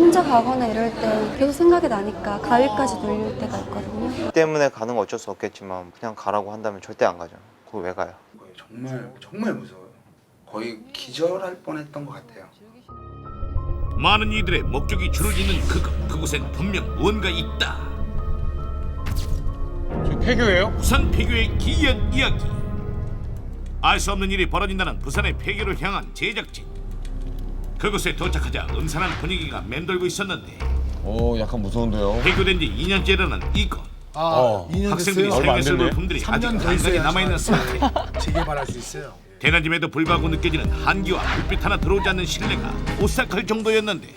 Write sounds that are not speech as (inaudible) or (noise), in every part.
혼자 가거나 이럴 때 계속 생각이 나니까 가위까지 눌릴 때가 있거든요. 일 때문에 가는 건 어쩔 수 없겠지만 그냥 가라고 한다면 절대 안 가죠. 그거 왜 가요? 정말 정말 무서워요. 거의 기절할 뻔했던 것 같아요. 많은 이들의 목격이 줄을 잇는 그곳 그곳엔 분명 무언가 있다 저 폐교예요? 부산 폐교의 기이한 이야기 알 수 없는 일이 벌어진다는 부산의 폐교를 향한 제작진 그곳에 도착하자 음산한 분위기가 맴돌고 있었는데 오 약간 무서운데요. 폐교된 지 2년째라는 이곳 아, 어. 2년 학생들이 됐어요. 얼마 안 사용했을 됐네. 물품들이 아직 3년 더 한강에 있어야 남아있는 상태 (laughs) 재개발할 수 있어요. 대낮임에도 불구하고 느껴지는 한기와 불빛 하나 들어오지 않는 실내가 오싹할 정도였는데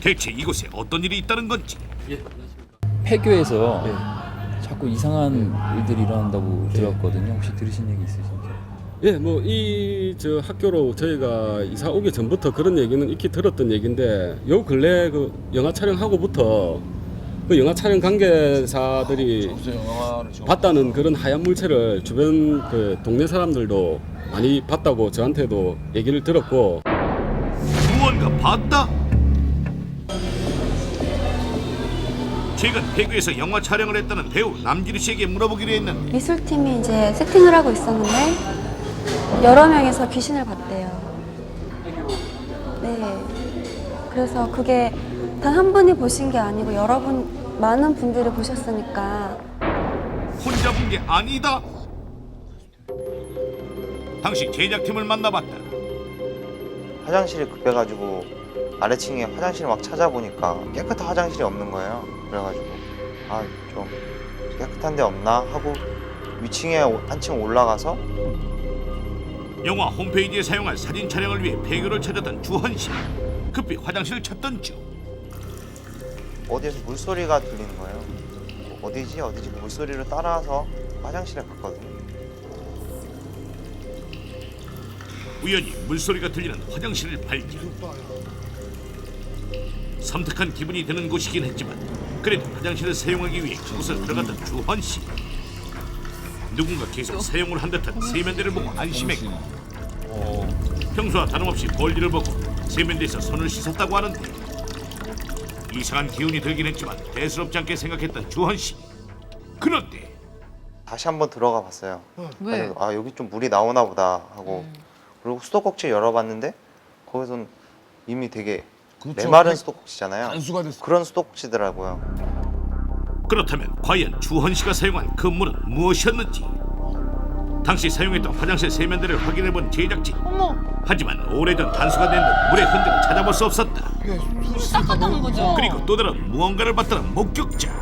대체 이곳에 어떤 일이 있다는 건지 폐교에서 자꾸 이상한 일들이 일어난다고 들었거든요. 혹시 들으신 얘기 있으신지? 예, 뭐 이 저 학교로 저희가 이사 오기 전부터 그런 얘기는 익히 들었던 얘기인데 요 근래 그 영화 촬영하고부터 그 영화 촬영 관계사들이 찍어? 봤다는 그런 하얀 물체를 주변 그 동네 사람들도 많이 봤다고 저한테도 얘기를 들었고 무언가 봤다? 최근 폐교에서 영화 촬영을 했다는 배우 남지르 씨에게 물어보기로 했는데 미술팀이 이제 세팅을 하고 있었는데 여러 명이서 귀신을 봤대요. 네. 그래서 그게 단 한 분이 보신 게 아니고 여러 분, 많은 분들이 보셨으니까 혼자 본 게 아니다. 당시 제작팀을 만나봤다. 화장실이 급해가지고 아래층에 화장실 막 찾아보니까 깨끗한 화장실이 없는 거예요. 그래가지고 아 좀 깨끗한 데 없나 하고 위층에 한층 올라가서 영화 홈페이지에 사용할 사진 촬영을 위해 폐교를 찾았던 주헌 씨. 급히 화장실을 찾던 중 어디에서 물소리가 들리는 거예요. 어디지 어디지 물소리를 따라서 화장실에 갔거든요. 우연히 물소리가 들리는 화장실을 발견. 섬뜩한 기분이 드는 곳이긴 했지만 그래도 화장실을 사용하기 위해 그곳을 들어갔던 주헌 씨. 누군가 계속 사용을 한 듯한 세면대를 보고 안심했고 평소와 다름없이 볼일을 보고 세면대에서 손을 씻었다고 하는데 이상한 기운이 들긴 했지만 대수롭지 않게 생각했던 주헌 씨. 그런데 다시 한번 들어가 봤어요. 왜? 그래서 아 여기 좀 물이 나오나 보다 하고 그리고 수도꼭지 열어봤는데 거기선 이미 되게 그렇죠. 메마른 수도꼭지잖아요. 단수가 됐어. 그런 수도꼭지더라고요. 그렇다면 과연 주헌 씨가 사용한 그 물은 무엇이었는지 당시 사용했던 화장실 세면대를 확인해본 제작진. 어머, 하지만 오래전 단수가 된듯 물의 흔적을 찾아볼 수 없었다. 닦았다는 거죠? 그리고 또 다른 무언가를 봤다는 목격자.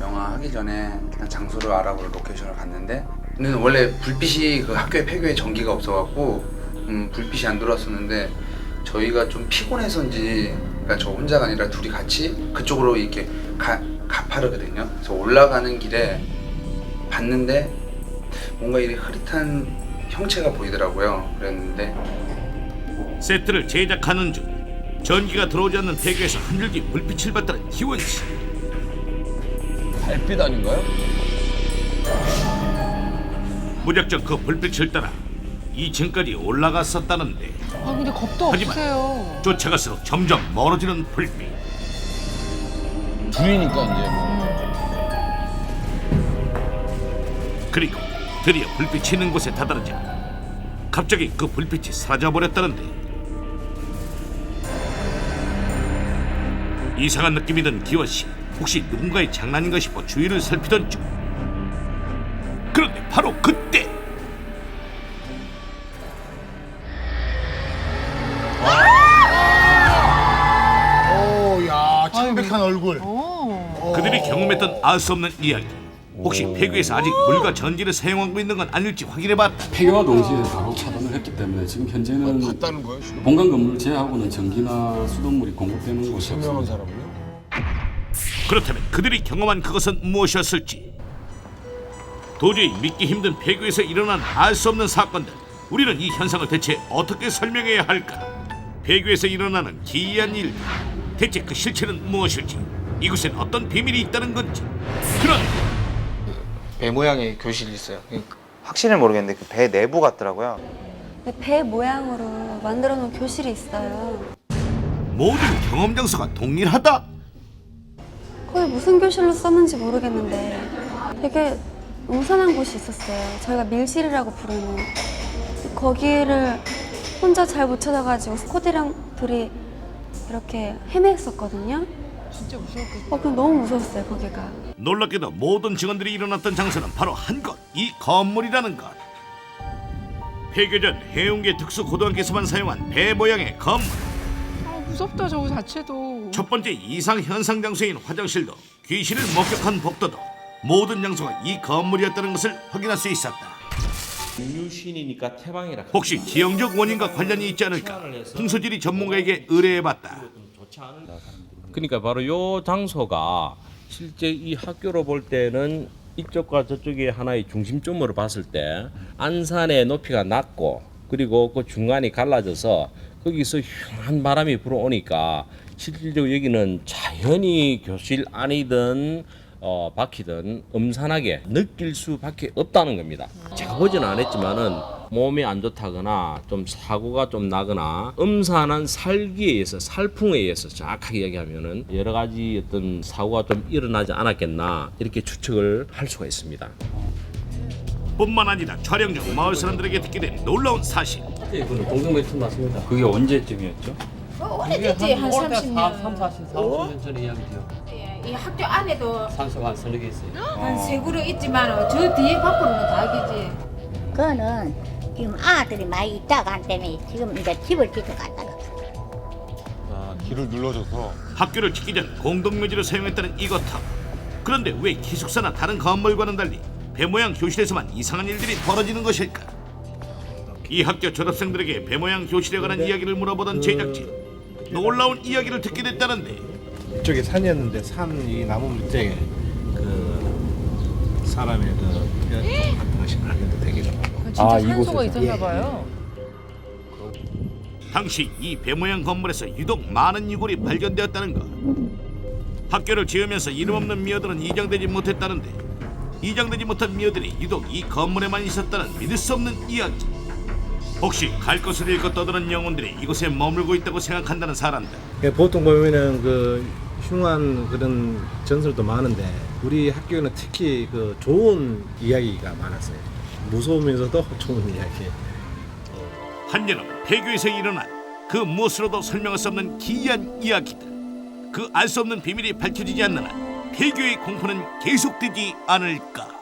영화 하기 전에 일단 장소를 알아보러 로케이션을 갔는데 근데 원래 불빛이 그 학교에 폐교에 전기가 없어갖고 음, 불빛이 안 들어왔었는데 저희가 좀 피곤해서인지 그러니까 저 혼자가 아니라 둘이 같이 그쪽으로 이렇게 가, 가파르거든요. 그래서 올라가는 길에 봤는데 뭔가 이 흐릿한 형체가 보이더라고요. 그랬는데 세트를 제작하는 중 전기가 들어오지 않는 폐교에서 한 줄기 불빛을 봤다는 기원 씨 달빛 아닌가요? 무작정 그 불빛을 따라 2층까지 올라갔었다는데 아, 근데 겁도 하지만- 없으세요. 쫓아갈수록 점점 멀어지는 불빛 둘이니까 이제 뭐. 그리고 드디어 불빛이 있는 곳에 다다르자 갑자기 그 불빛이 사라져 버렸다는데. 이상한 느낌이 든 기원 씨 혹시 누군가의 장난인가 싶어 주위를 살피던 중. 그런데 바로 그때! 오, 야, 창백한 얼굴. 어. 그들이 경험했던 알 수 없는 이야기 혹시 폐교에서 아직 물과 전기를 사용하고 있는 건 아닐지 확인해봤다 폐교와 동시에 바로 차단을 했기 때문에 지금 현재는 봤다는 거예요? 지금? 본관 건물 제하고는 전기나 수돗물이 공급되는 곳이 없습니다. 사람은요? 그렇다면 그들이 경험한 그것은 무엇이었을지 도저히 믿기 힘든 폐교에서 일어난 알 수 없는 사건들 우리는 이 현상을 대체 어떻게 설명해야 할까 폐교에서 일어나는 기이한 일 대체 그 실체는 무엇일지 이곳엔 어떤 비밀이 있다는 건지 그런 배 모양의 교실이 있어요. 확실히 모르겠는데 그 배 내부 같더라고요. 배 모양으로 만들어 놓은 교실이 있어요. 모든 경험 장소가 동일하다. 거기 무슨 교실로 썼는지 모르겠는데 되게 음산한 곳이 있었어요. 저희가 밀실이라고 부르는 거기를 혼자 잘 못 찾아가지고 스코디랑 둘이 이렇게 헤맸었거든요. 진짜 무서웠겠다. 어, 그럼 너무 무서웠어요 거기가. 놀랍게도 모든 증언들이 일어났던 장소는 바로 한 곳, 이 건물이라는 것. 폐교 전 해운계 특수고등학교에서만 사용한 배 모양의 건물. 아, 무섭다 저거 자체도. 첫 번째 이상 현상 장소인 화장실도 귀신을 목격한 복도도 모든 장소가 이 건물이었다는 것을 확인할 수 있었다. 유신이니까 태방이라. 혹시 지형적 원인과 관련이 있지 않을까? 풍수지리 전문가에게 의뢰해봤다. 그러니까 바로 요 장소가 실제 이 학교로 볼 때는 이쪽과 저쪽이 하나의 중심점으로 봤을 때 안산의 높이가 낮고 그리고 그 중간이 갈라져서 거기서 흉한 바람이 불어오니까 실질적으로 여기는 자연히 교실 안이든 어, 바퀴든 음산하게 느낄 수밖에 없다는 겁니다. 제가 보지는 않았지만은 몸이 안 좋다거나 좀 사고가 좀 나거나 음산한 살기에 의해서 살풍에 의해서 정확하게 얘기하면은 여러 가지 어떤 사고가 좀 일어나지 않았겠나 이렇게 추측을 할 수가 있습니다. 뿐만 아니라 촬영 중 마을 사람들에게 듣게 된 놀라운 사실. 이거는 동생 매트 맞습니다. 그게 언제쯤이었죠? 오래됐지 한 30년 3, 40, 40년 전에 이야기죠. 예, 이 학교 안에도 산소가 한 서너 개 있어요. 한세 그루 있지만 저 뒤에 밖으로는 다 계지 그거는 지금 아들이 많이 있다가 한 때문에 지금 이제 집을 짓어 갔다가 아, 길을 눌러줘서. 학교를 짓기 전 공동묘지로 사용했다는 이것탑. 그런데 왜 기숙사나 다른 건물과는 달리 배 모양 교실에서만 이상한 일들이 벌어지는 것일까? 이 학교 졸업생들에게 배 모양 교실에 관한 이야기를 물어보던 제작진. 놀라운 이야기를 듣게 됐다는데 이쪽에 산이었는데 산 이 나무 밑에 그 사람의 그 뼈 같은 것이 발견도 되기도 하고. 진짜 아, 산소가 이곳에서? 있었나 봐요. 당시 이 배 모양 건물에서 유독 많은 유골이 발견되었다는 것. 학교를 지으면서 이름 없는 미어들은 이장되지 못했다는데 이장되지 못한 미어들이 유독 이 건물에만 있었다는 믿을 수 없는 이야기. 혹시 갈 것을 잃고 떠드는 영혼들이 이곳에 머물고 있다고 생각한다는 사람들. 예, 보통 보면은 그 흉한 그런 전설도 많은데 우리 학교는 특히 그 좋은 이야기가 많았어요. 무서우면서도 좋은 이야기. 한여름 폐교에서 일어난 그 무엇으로도 설명할 수 없는 기이한 이야기들. 그 알 수 없는 비밀이 밝혀지지 않는 한 폐교의 공포는 계속되지 않을까.